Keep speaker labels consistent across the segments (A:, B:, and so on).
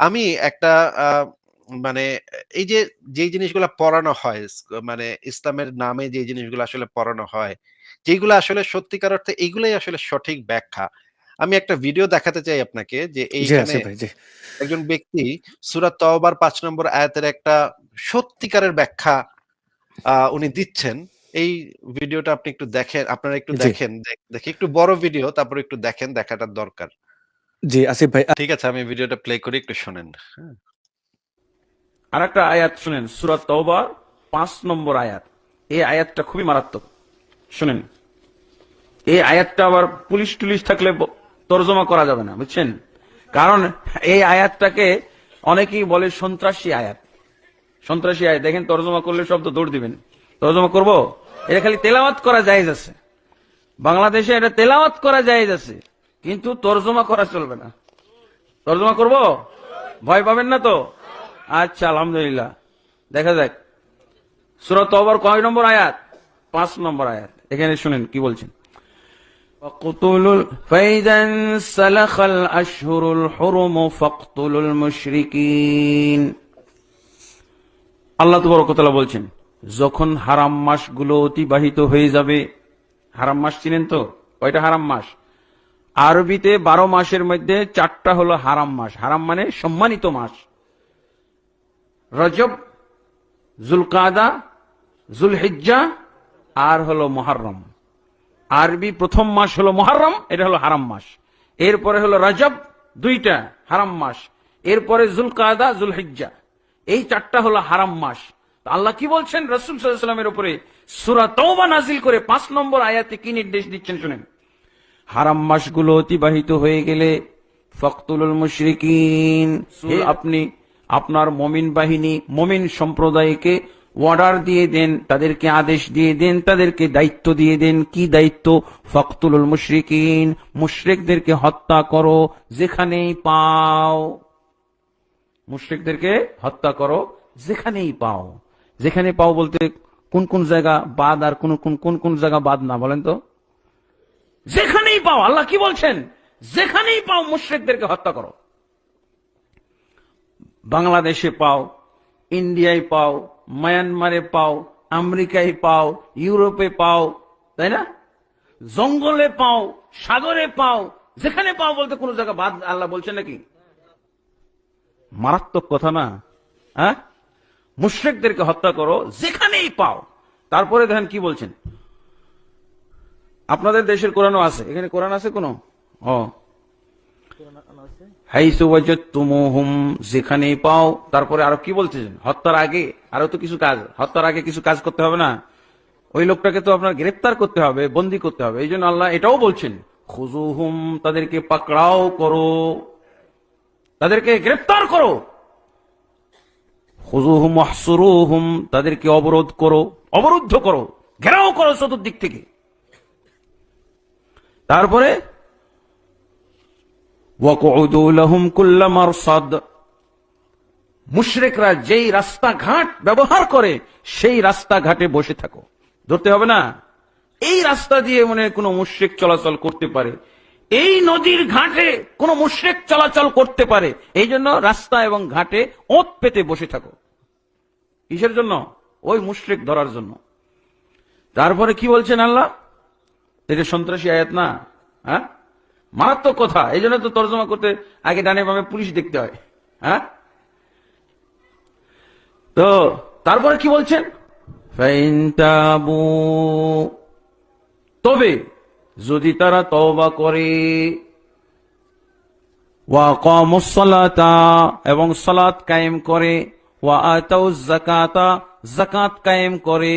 A: আমি একটা আহ, মানে এই যে যেই জিনিসগুলো পড়ানো হয় মানে ইসলামের নামে যে জিনিসগুলো আসলে পড়ানো হয় যেগুলো আসলে সত্যিকার অর্থে এইগুলাই আসলে সঠিক ব্যাখ্যা। আমি একটা ভিডিও দেখাতে চাই আপনাকে যে এইখানে একজন ব্যক্তি সূরা তওবার পাঁচ নম্বর আয়াতের একটা সত্যিকারের ব্যাখ্যা আহ, উনি দিচ্ছেন। এই ভিডিওটা আপনি একটু দেখেন আপনারা একটু দেখেন দেখ- দেখি একটু বড় ভিডিও তারপর একটু দেখেন দেখাটা দরকার।
B: জি আসিফ ভাই
A: ঠিক আছে আমি ভিডিওটা প্লে করি একটু শোনেন। হ্যাঁ।
C: আর একটা আয়াত শুনেন সুরাত তওবা পাঁচ নম্বর আয়াত। এই আয়াতটা খুবই মারাত্মক। শুনেন। এই আয়াতটা আবার পুলিশ টুলিশ থাকলে তর্জমা করা যাবে না বুঝছেন? কারণ এই আয়াতটাকে অনেকেই বলে সন্ত্রাসী আয়াত। সন্ত্রাসী আয়াত দেখেন তর্জমা করলে সব তো দৌড় দিবেন। তর্জমা করব? এটা খালি তেলাওয়াত করা জায়েজ আছে। বাংলাদেশে এটা তেলাওয়াত করা জায়েজ আছে। কিন্তু তর্জমা করা চলবে না তর্জমা করব ভয় পাবেন না তো আচ্ছা আলহামদুলিল্লাহ দেখা যাক সুরত তওবার কয় নম্বর আয়াত পাঁচ নম্বর আয়াত এখানে শুনেন কি বলছেন فاقتلوا ال- فإذا انسلخ الأشهر الحرم فاقتلوا المشركين আল্লাহ তবরকতলা বলছেন যখন হারাম মাসগুলো অতিবাহিত হয়ে যাবে হারাম মাস চিনেন তো কয়টা হারাম মাস আরবিতে বারো মাসের মধ্যে চারটা হলো হারাম মাস। হারাম মানে সম্মানিত মাস। রজব, জুলকাদা, জুলহিজ্জা আর হলো মহারম আরবি প্রথম মাস হলো মহারম এটা হলো হারাম মাস। এরপরে হলো রজব, দুইটা হারাম মাস। এরপরে জুলকাদা, জুলহিজ্জা। এই চারটা হলো হারাম মাস। আল্লাহ কি বলছেন? রসুল সাল্লামের উপরে সুরা তওবা নাজিল করে পাঁচ নম্বর আয়াতে কি নির্দেশ দিচ্ছেন শুনেন। হারাম মাসগুলো অতিবাহিত হয়ে গেলে ফখতুল মুশরিকিন আপনি আপনার মমিন বাহিনী মমিন সম্প্রদায়কে অর্ডার দিয়ে দেন তাদেরকে আদেশ দিয়ে দেন তাদেরকে দায়িত্ব দিয়ে দেন। কি দায়িত্ব? ফখতুল মুশরিকিন মুশরিকদেরকে হত্যা করো যেখানেই পাও। মুশরিকদেরকে হত্যা করো যেখানেই পাও। যেখানে পাও বলতে কোন কোন জায়গা বাদ আর কোন কোন কোন কোন জায়গা বাদ না বলেন তো। যেখানেই পাও, আল্লাহ কি বলছেন? যেখানেই পাও মুশ্রিকদেরকে হত্যা করো। বাংলাদেশে পাও, ইন্ডিয়ায় পাও, মায়ানমারে পাও, আমেরিকায় পাও, ইউরোপে পাও, তাই না? জঙ্গলে পাও, সাগরে পাও, যেখানে পাও বলতে কোন জায়গা বাদ আল্লাহ বলছে নাকি? মারাত্মক কথা না? হ্যাঁ? মুশ্রিকদেরকে হত্যা করো, যেখানেই পাও। তারপরে দেখেন কি বলছেন? আপনাদের দেশের কোরআনও আছে। এখানে কোরআন আছে কোনো? ও যেখানেই পাও, তারপরে আরও কি বলছেন হত্যার আগে আরও তো কিছু কাজ, হত্যার আগে কিছু কাজ করতে হবে না? ওই লোকটাকে তো আপনার গ্রেফতার করতে হবে, বন্দি করতে হবে, এই জন্য আল্লাহ এটাও বলছেন খুজুহুম তাদেরকে পাকড়াও করো। তাদেরকে গ্রেফতার করো। খুজুহুম তাদেরকে অবরোধ করো, অবরুদ্ধ করো, ঘেরাও করো চতুর্দিক থেকে। তারপরে মুশরিকরা যেই রাস্তাঘাট ব্যবহার করে, সেই রাস্তাঘাটে বসে থাকো। ধরতে হবে না? এই রাস্তা দিয়ে মনে কোনো মুশরিক চলাচল করতে পারে। এই নদীর ঘাটে কোনো মুশরিক চলাচল করতে পারে। এই জন্য রাস্তা এবং ঘাটে ওত পেতে বসে থাকো। কিসের জন্য? ওই মুশরিক ধরার জন্য। তারপরে কি বলছেন আল্লাহ? এটা সন্ত্রাসী আয়াত না হ্যাঁ? মারাত্মক কথা, এই জন্য তো তর্জমা করতে আগে ডানে বামে পুলিশ দেখতে হয় হ্যাঁ? তো তারপরে কি বলছেন? তবে। যদি তারা তওবা করে, ওয়া কামুসসালাতা এবং সালাত কায়েম করে, ওয়া আতাউজ জাকাতা জাকাত কায়েম করে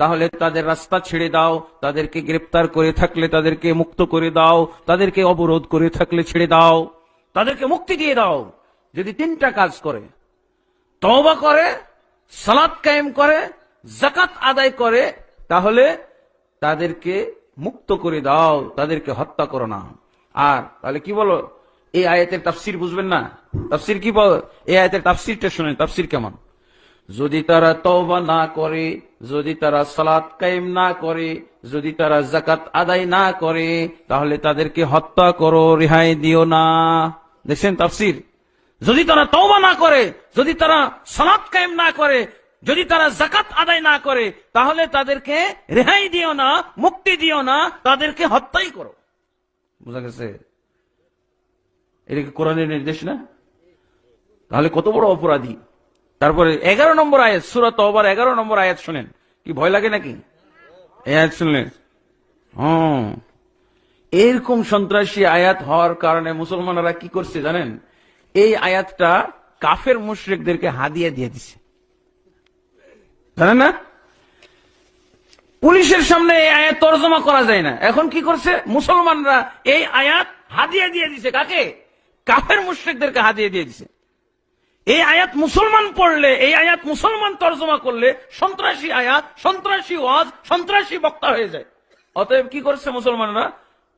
C: তাহলে তাদের রাস্তা ছেড়ে দাও, তাদেরকে গ্রেপ্তার করে থাকলে তাদেরকে মুক্ত করে দাও, তাদেরকে অবরোধ করে থাকলে ছেড়ে দাও, তাদেরকে মুক্তি দিয়ে দাও, যদি তিনটা কাজ করে, তওবা করে, সালাত কায়েম করে জাকাত আদায় করে, তাহলে তাদেরকে মুক্ত করে দাও, তাদেরকে হত্যা করো না। আর তাহলে কি বলো, এই আয়াতের তাফসির বুঝবেন না? তাফসির কি বল, এই আয়াতের তাফসিরটা শুনে তাফসির কেমন? যদি তারা তওবা না করে, যদি তারা সালাত কায়েম না করে, যদি তারা জাকাত আদায় না করে, তাহলে তাদেরকে হত্যা করো, রেহাই দিও না। দেখছেন তাফসির? যদি তারা তওবা না করে, যদি তারা সালাত কায়েম না করে, যদি তারা জাকাত আদায় না করে, তাহলে তাদেরকে রেহাই দিও না, মুক্তি দিও না, তাদেরকে হত্যাই করো। বুঝা গেছে? এটা কি কোরআনের নির্দেশ না? তাহলে কত বড় অপরাধী? তারপরে এগারো নম্বর আয়াত সুরাত তওবার এগারো নম্বর আয়াত শুনেন। কি ভয় লাগে নাকি? আয়াত শুনলেন? হ্যাঁ। এরকম সন্ত্রাসী আয়াত হওয়ার কারণে মুসলমানরা কি করছে জানেন? এই আয়াতটা কাফের মুশরিকদেরকে হাদিয়া দিয়ে দিছে। জানেন না? পুলিশের সামনে এই আয়াত তর্জমা করা যায় না। এখন কি করছে? মুসলমানরা এই আয়াত হাদিয়া দিয়ে দিছে। কাকে? কাফের মুশরিকদেরকে হাদিয়া দিয়ে দিছে। এই আয়াত মুসলমান পড়লে, এই আয়াত মুসলমান তর্জমা করলে সন্ত্রাসী আয়াত, সন্ত্রাসী ওয়াজ, সন্ত্রাসী বক্তা হয়ে যায়। অতএব কি করছে মুসলমানরা?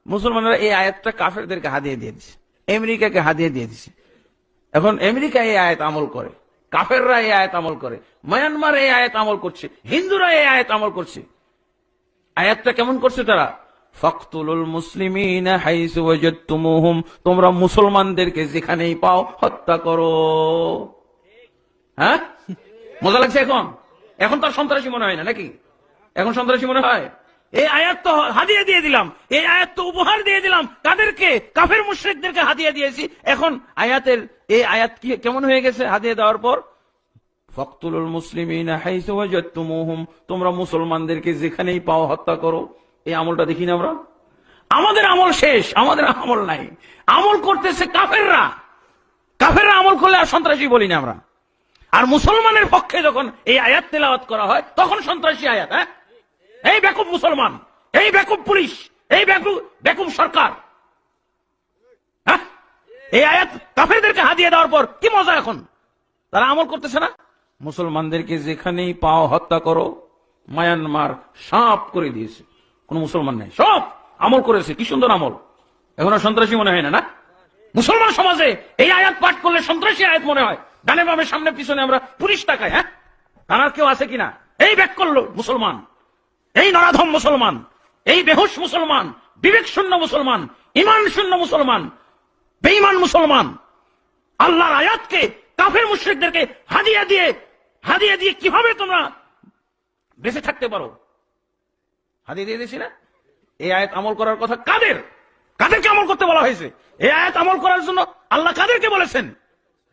C: মুসলমানরা এই আয়াতটা কাফেরদেরকে হাদিয়ে দিয়ে দিছে। আমেরিকাকে হাদিয়ে দিয়ে দিছে। এখন আমেরিকা এই আয়াত আমল করে, কাফেররা এই আয়াত আমল করে, মায়ানমার এই আয়াত আমল করছে, হিন্দুরা এই আয়াত আমল করছে। আয়াতটা কেমন করছে তারা? ফখতুলুল মুসলিমিন হাইসু ওয়াজাদতুমুহুম, তোমরা মুসলমানদেরকে যেখানেই পাও হত্যা করো। হ্যাঁ? মজা লাগছে এখন? এখন তো সন্ত্রাসী মনে হয় না, নাকি? এখন সন্ত্রাসী মনে হয়? এই আয়াত তো হাদিয়ে দিয়ে দিলাম, এই আয়াত তো উপহার দিয়ে দিলাম। কাদেরকে? কাফের মুশরিকদেরকে হাদিয়ে দিয়েছি। এখন আয়াতের, এই আয়াত কি, কেমন হয়ে গেছে হাদিয়ে দেওয়ার পর? ফখতুলুল মুসলিমিন হাইসু ওয়াজাদতুমুহুম, তোমরা মুসলমানদেরকে যেখানেই পাও হত্যা করো। এই আমলটা দেখি না আমরা? আমাদের আমল শেষ, আমাদের আমল নাই। আমল করতেছে কাফেররা। কাফেররা আমল করলে আর সন্ত্রাসী বলি না আমরা। আর মুসলমানের পক্ষে যখন এই আয়াত তেলাওয়াত করা হয়, তখন সন্ত্রাসী আয়াত হ্যাঁ? এই বেকুব মুসলমান, এই বেকুব পুলিশ, এই বেকুব বেকুব সরকার। হ্যাঁ? এই আয়াত কাফেরদেরকে হাতিয়ে দেওয়ার পর কি মজা এখন? তারা আমল করতেছে না? মুসলমানদেরকে যেখানেই পাও হত্যা করো, মায়ানমার সাপ করে দিয়েছে। কোন মুসলমান নেই। সব আমল করেছে। কি সুন্দর আমল? এখন সন্ত্রাসী মনে হয় না না? মুসলমান সমাজে এই আয়াত পাঠ করলে সন্ত্রাসী আয়াত মনে হয়। ডানে বামে, সামনে, পিছনে আমরা পুলিশ টাকায় হ্যাঁ? তার কেউ আছে কিনা? এই ব্যাক করল মুসলমান। এই নরাধম মুসলমান। এই বেহুশ মুসলমান। বিবেক শূন্য মুসলমান। ইমান শূন্য মুসলমান। বেঈমান মুসলমান। আল্লাহর আয়াতকে কাফের মুশ্রিকদেরকে হাদিয়া দিয়ে হাদিয়া দিয়ে কীভাবে তোমরা বেঁচে থাকতে পারো? হাদিয়া দিয়ে দিয়েছি না? এই আয়াত আমল করার কথা কাদের? কাদেরকে আমল করতে বলা হয়েছে? এই আয়াত আমল করার জন্য আল্লাহ কাদেরকে বলেছেন?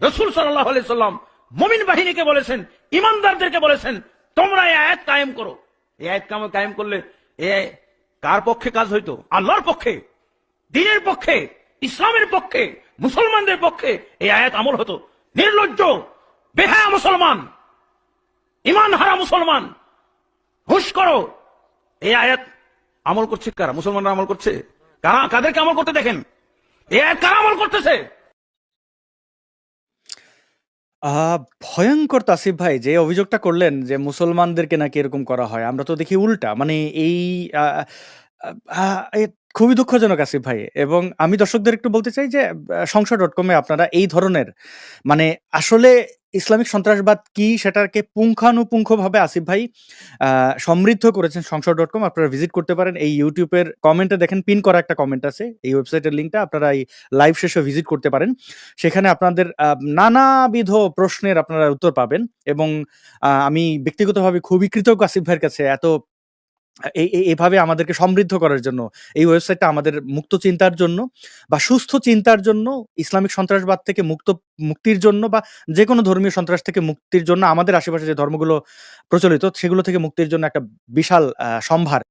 C: রসুল সাল্লাহ সাল্লাম মমিন বাহিনীকে বলেছেন, ইমানদারদেরকে বলেছেন, তোমরা এই আয়াত কায়েম করো। এই আয়াত কাম, কায়েম করলে এ কার পক্ষে কাজ হইতো? আল্লাহর পক্ষে, দিনের পক্ষে, ইসলামের পক্ষে, মুসলমানদের পক্ষে এই আয়াত আমল হতো। নির্লজ্জ, বেহায়া মুসলমান ইমান হারা মুসলমান হুশ করো এই আয়াত আমল করছে কারা? মুসলমানরা আমল করছে? কারা? কাদেরকে আমল করতে দেখেন? এই আয়াত কারা আমল করতেছে?
B: ভয়ঙ্কর তাসিফ ভাই, যে অভিযোগটা করলেন যে মুসলমানদেরকে নাকি এরকম করা হয়, আমরা তো দেখি উল্টা। মানে এই খুবই দুঃখজনক আসিফ ভাই। এবং আমি দর্শকদের একটু বলতে চাই যে সংসদ ডট কমে আপনারা এই ধরনের মানে আসলে ইসলামিক সন্ত্রাসবাদ কি সেটাকে পুঙ্খানুপুঙ্খভাবে আসিফ ভাই সমৃদ্ধ করেছেন সংসদ ডট কম আপনারা ভিজিট করতে পারেন। এই ইউটিউবের কমেন্টে দেখেন পিন করা একটা কমেন্ট আছে। এই ওয়েবসাইটের লিঙ্কটা আপনারা এই লাইভ শেষে ভিজিট করতে পারেন। সেখানে আপনাদের নানাবিধ প্রশ্নের আপনারা উত্তর পাবেন এবং আমি ব্যক্তিগতভাবে খুবই কৃতজ্ঞ আসিফ ভাইয়ের কাছে। এত এই এভাবে আমাদেরকে সমৃদ্ধ করার জন্য, এই ওয়েবসাইটটা আমাদের মুক্ত চিন্তার জন্য বা সুস্থ চিন্তার জন্য, ইসলামিক সন্ত্রাসবাদ থেকে মুক্ত, মুক্তির জন্য বা যে কোনো ধর্মীয় সন্ত্রাস থেকে মুক্তির জন্য আমাদের আশেপাশে যে ধর্মগুলো প্রচলিত, সেগুলো থেকে মুক্তির জন্য একটা বিশাল সম্ভার।